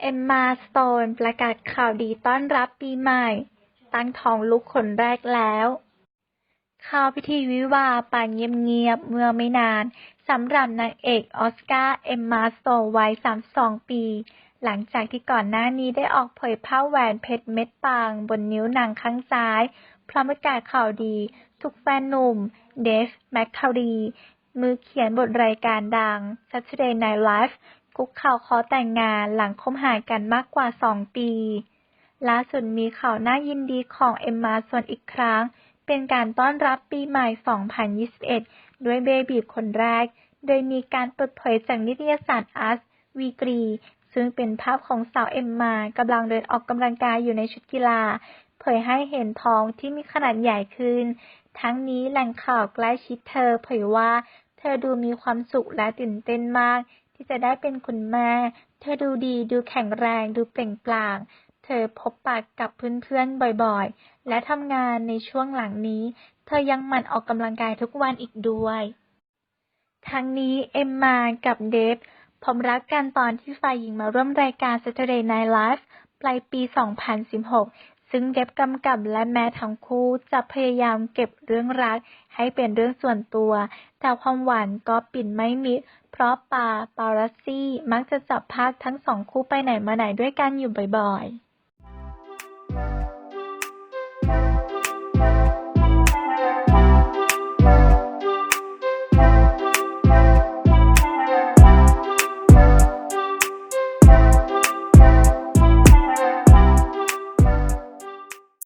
เอมมา สโตน ประกาศข่าวดีต้อนรับปีใหม่ ตั้งท้องลูกคนแรกแล้วข้าวพิธีวิวาห์ไปเงียบๆเมื่อไม่นานสำหรับนางเอกออสการ์เอมมาสโตนวัย 32 ปี หลังจากที่ก่อนหน้านี้ได้ออกเผยภาแหวนเพชรเม็ดบางบนนิ้วนางข้างซ้าย พร้อมประกาศข่าวดี ทุกแฟนหนุ่ม เดฟ แมคคารีมือเขียนบทรายการดัง Saturday Night Live คุกเข่าขอแต่งงานหลังคบหากันมากกว่า2ปี ล่าสุดมีข่าวน่ายินดีของเอมมาส่วนอีกครั้ง เป็นการต้อนรับปีใหม่ 2021 ด้วยเบบีคนแรก โดยมีการเปิดเผยจากนิตยสาร Us Weekly ซึ่งเป็นภาพของสาวเอมมากำลังเดินออกกำลังกายอยู่ในชุดกีฬา เผยให้เห็นท้องที่มีขนาดใหญ่ขึ้น ทั้งนี้แหล่งข่าวใกล้ชิดเธอเผยว่าเธอดูมีความสุขและตื่นเต้นมาก ที่จะได้เป็นคุณแม่ เธอดูดีดูแข็งแรงดูเปล่งปลั่งเธอพบปะกับเพื่อนๆบ่อยๆ และทำงานในช่วงหลังนี้ เธอยังหมั่นออกกำลังกายทุกวันอีกด้วย ทั้งนี้เอมมากับเดฟพบรักกันตอนที่ฝ่ายหญิงมาร่วมรายการ Saturday Night Live ปลายปี 2016 ซึ่งเดฟกำกับและแม้ทั้งคู่จะพยายามเก็บเรื่องรักให้เป็นเรื่องส่วนตัว แต่ความหวานก็ปิดไม่มิด เพราะปาปารัสซี่มักจะจับภาคทั้งสองคู่ไปไหนมาไหนด้วยกันอยู่บ่อยๆ